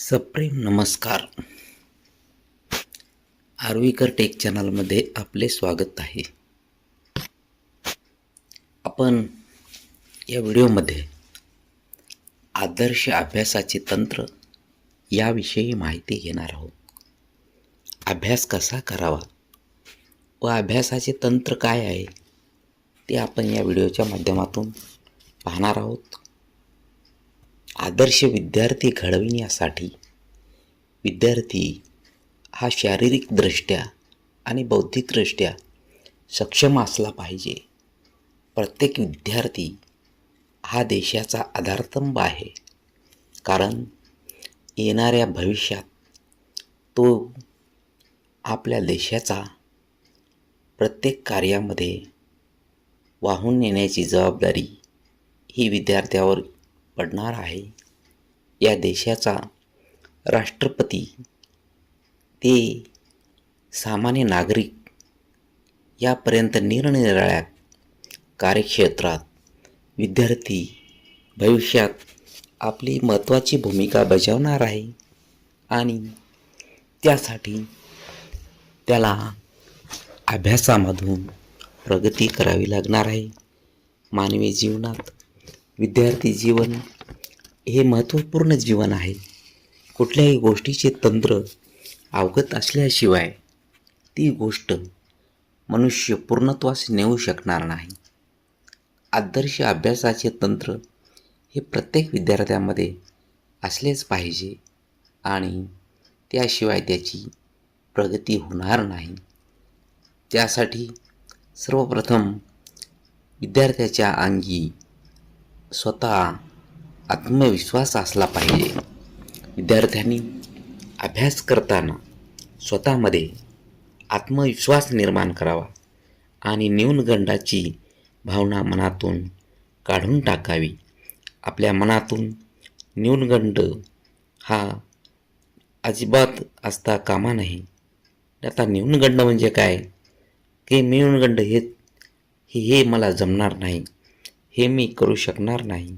सप्रेम नमस्कार. आरवीकर टेक चॅनलमध्ये आपले स्वागत आहे. आपण या व्हिडिओमध्ये आदर्श अभ्यासाचे तंत्र याविषयी माहिती घेणार आहोत. अभ्यास कसा करावा व अभ्यासाचे तंत्र काय आहे ते आपण या व्हिडिओच्या माध्यमातून पाहणार आहोत. आदर्श विद्यार्थी घडविण्यासाठी. विद्यार्थी हा शारीरिकदृष्ट्या आणि बौद्धिकदृष्ट्या सक्षम असला पाहिजे. प्रत्येक विद्यार्थी हा देशाचा आधारस्तंभ आहे. कारण येणाऱ्या भविष्यात तो आपल्या देशाचा प्रत्येक कार्यामध्ये वाहून नेण्याची जबाबदारी ही विद्यार्थ्यावर पडणार आहे. या देशाचा राष्ट्रपती ते सामान्य नागरिक यापर्यंत निरनिराळ्या कार्यक्षेत्रात विद्यार्थी भविष्यात आपली महत्त्वाची भूमिका बजावणार आहे आणि त्यासाठी त्याला अभ्यासामधून प्रगती करावी लागणार आहे. मानवी जीवनात विद्यार्थी जीवन हे महत्त्वपूर्ण जीवन आहे. कुठल्याही गोष्टीचे तंत्र अवगत असल्याशिवाय ती गोष्ट मनुष्य पूर्णत्वास नेऊ शकणार नाही. आदर्श अभ्यासाचे तंत्र हे प्रत्येक विद्यार्थ्यामध्ये असलेच पाहिजे आणि त्याशिवाय त्याची प्रगती होणार नाही. त्यासाठी सर्वप्रथम विद्यार्थ्याच्या अंगी स्वतः आत्मविश्वास असला पाहिजे. विद्यार्थ्यांनी अभ्यास करताना स्वतःमध्ये आत्मविश्वास निर्माण करावा आणि न्यूनगंडाची भावना मनातून काढून टाकावी. आपल्या मनातून न्यूनगंड हा अजिबात असता कामा नाही आता न्यूनगंड म्हणजे काय? की न्यूनगंड हे हे मला जमणार नाही. हे मी करू शकणार नाही.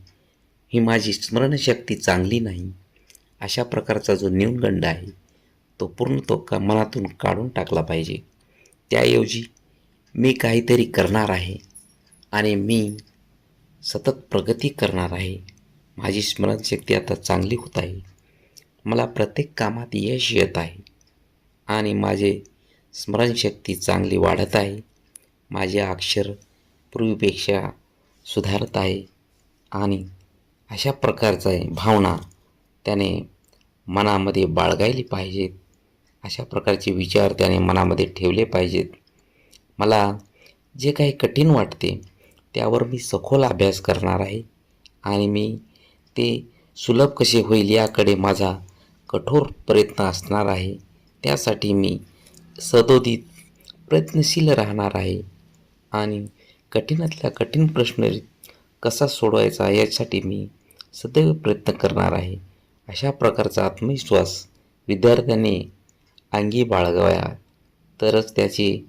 ही माझी स्मरणशक्ती चांगली नाही. अशा प्रकारचा जो न्यूनगंड आहे तो पूर्ण तो का मनातून काढून टाकला पाहिजे. त्याऐवजी मी काहीतरी करणार आहे आणि मी सतत प्रगती करणार आहे. माझी स्मरणशक्ती आता चांगली होत आहे. मला प्रत्येक कामात यश येत आहे आणि माझे स्मरणशक्ती चांगली वाढत आहे. माझे अक्षर पूर्वीपेक्षा सुधारत आहे आणि अशा प्रकारचा भावना त्याने मनामध्ये बाळगायली पाहिजेत. अशा प्रकारचे विचार त्याने मनामध्ये ठेवले पाहिजेत. मला जे काही कठीण वाटते त्यावर मी सखोल अभ्यास करणार आहे आणि मी ते सुलभ कसे होईल याकडे माझा कठोर प्रयत्न असणार आहे. त्यासाठी मी सदोदित प्रयत्नशील राहणार आहे आणि कठीणातल्या कठीण प्रश्न कसा सोडवायचा यासाठी मी सदैव प्रयत्न करणार आहे. अशा प्रकारचा आत्मविश्वास विद्यार्थ्यांनी अंगी बाळगाव्या तरच त्याची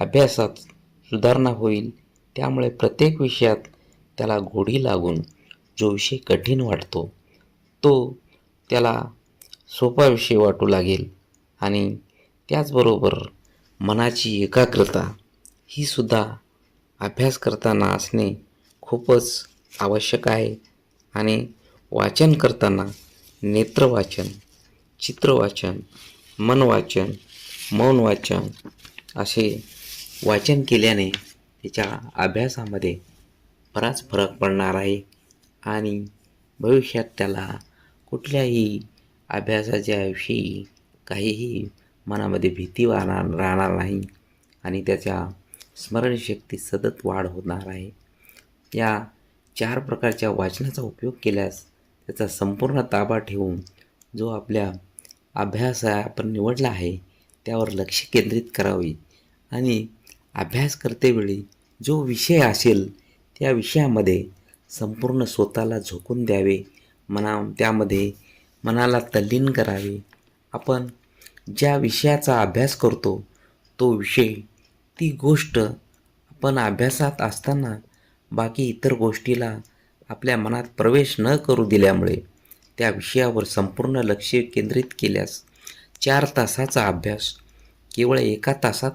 अभ्यासात सुधारणा होईल. त्यामुळे प्रत्येक विषयात त्याला गोडी लागून जो विषय कठीण वाटतो तो त्याला सोपा विषय वाटू लागेल. आणि त्याचबरोबर मनाची एकाग्रता ही सुद्धा अभ्यास करताना असणे खूपच आवश्यक आहे. आणि वाचन करताना नेत्रवाचन चित्रवाचन मनवाचन मौन वाचन असे वाचन केल्याने त्याच्या अभ्यासामध्ये बराच फरक पडणार आहे आणि भविष्यात त्याला कुठल्याही अभ्यासाच्याविषयी काहीही मनामध्ये भीती वाहणार राहणार नाही आणि त्याच्या स्मरणशक्ती सतत वाढ होणार आहे. या चार प्रकारच्या वाचनाचा उपयोग केल्यास त्याचा संपूर्ण ताबा ठेवून जो आपल्या अभ्यास आपण निवडला आहे त्यावर लक्ष केंद्रित करावे. आणि अभ्यास करतेवेळी जो विषय असेल त्या विषयामध्ये संपूर्ण स्वतःला झोकून द्यावे. मना त्यामध्ये मनाला तल्लीन करावे. आपण ज्या विषयाचा अभ्यास करतो तो विषय ती गोष्ट आपण अभ्यासात असताना बाकी इतर गोष्टीला आपल्या मनात प्रवेश न करू दिल्यामुळे त्या विषयावर संपूर्ण लक्ष केंद्रित केल्यास चार तासाचा अभ्यास केवळ एका तासात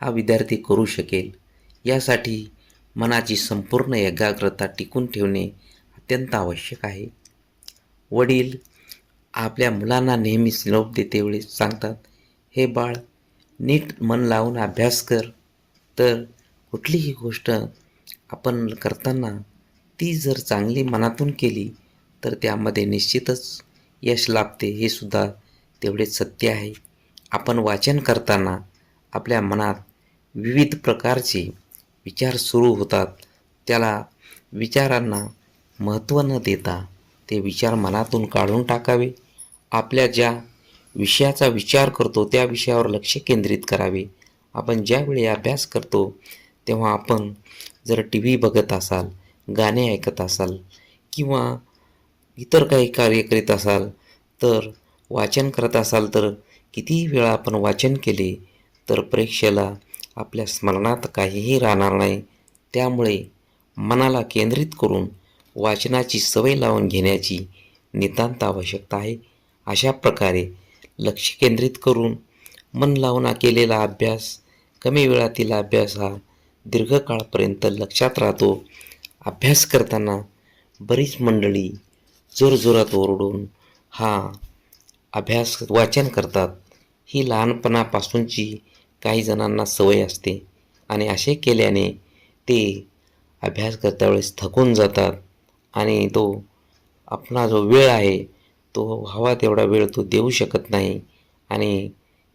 हा विद्यार्थी करू शकेल. यासाठी मनाची संपूर्ण एकाग्रता टिकून ठेवणे अत्यंत आवश्यक आहे. वडील आपल्या मुलांना नेहमी निरोप देतेवेळी सांगतात हे बाळ नीट मन लावून अभ्यास कर. तर कुठलीही गोष्ट आपण करताना ती जर चांगली मनातून केली तर त्यामध्ये निश्चितच यश लाभते हे सुद्धा तेवढेच सत्य आहे. आपण वाचन करताना आपल्या मनात विविध प्रकारचे विचार सुरू होतात. त्याला विचारांना महत्त्व न देता ते विचार मनातून काढून टाकावे. आपल्या ज्या विषयाचा विचार करतो त्या विषयावर लक्ष केंद्रित करावे. आपण ज्यावेळी अभ्यास करतो तेव्हा आपण जर टी व्ही बघत असाल गाणे ऐकत असाल किंवा इतर काही कार्य करीत असाल तर वाचन करत असाल तर कितीही वेळा आपण वाचन केले तर परीक्षेला आपल्या स्मरणात काहीही राहणार नाही. त्यामुळे मनाला केंद्रित करून वाचनाची सवय लावून घेण्याची नितांत आवश्यकता आहे. अशा प्रकारे लक्ष केंद्रित करून मन लावून केलेला अभ्यास कमी वेळातील अभ्यास हा दीर्घकाळपर्यंत लक्षात राहतो. अभ्यास करताना बरीच मंडळी जोरजोरात ओरडून हा अभ्यास वाचन करतात. ही लहानपणापासूनची काही जणांना सवय असते आणि असे केल्याने ते अभ्यास करता वेळेस थकून जातात आणि तो आपला जो वेळ आहे तो हवा तेवढा वेळ तो देऊ शकत नाही आणि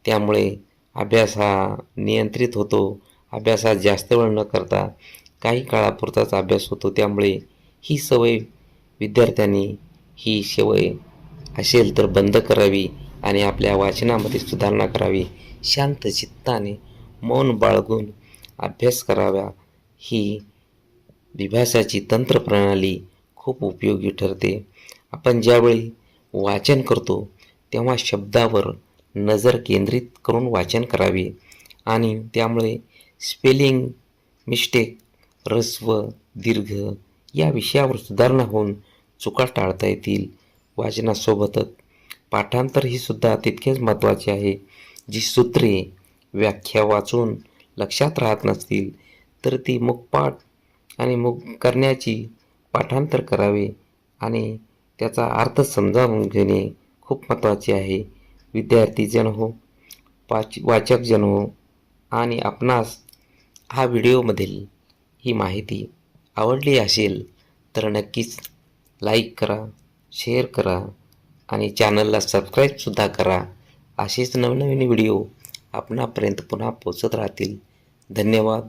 त्यामुळे अभ्यास हा नियंत्रित होतो अभ्यासात जास्त वेळ न करता काही काळापुरताच अभ्यास होतो. त्यामुळे ही सवय विद्यार्थ्यांनी ही सवय असेल तर बंद करावी आणि आपल्या वाचनामध्ये सुधारणा करावी. शांत चित्ताने मौन बाळगून अभ्यास करावा ही विभासाची तंत्रप्रणाली खूप उपयोगी ठरते. आपण ज्यावेळी वाचन करतो तेव्हा शब्दावर नजर केंद्रित करून वाचन करावे आणि त्यामुळे स्पेलिंग मिस्टेक ह्रस्व दीर्घ या विषयावर सुधारणा होऊन चुका टाळता येतील. वाचनासोबतच पाठांतर ही सुद्धा तितकेच महत्त्वाचे आहे. जी सूत्रे व्याख्या वाचून लक्षात राहत नसतील तर ती मुखपाठ आणि मुख करण्याची पाठांतर करावे आणि त्याचा अर्थ समजावून घेणे खूप महत्त्वाचे आहे. विद्यार्थीजन हो पाच वाचकजन हो आणि आपणास हा व्हिडिओमधील ही माहिती आवडली असेल तर नक्कीच लाईक करा शेअर करा आणि चॅनलला सबस्क्राईबसुद्धा करा. असेच नवनवीन व्हिडिओ आपणापर्यंत पुन्हा पोचत राहतील. धन्यवाद.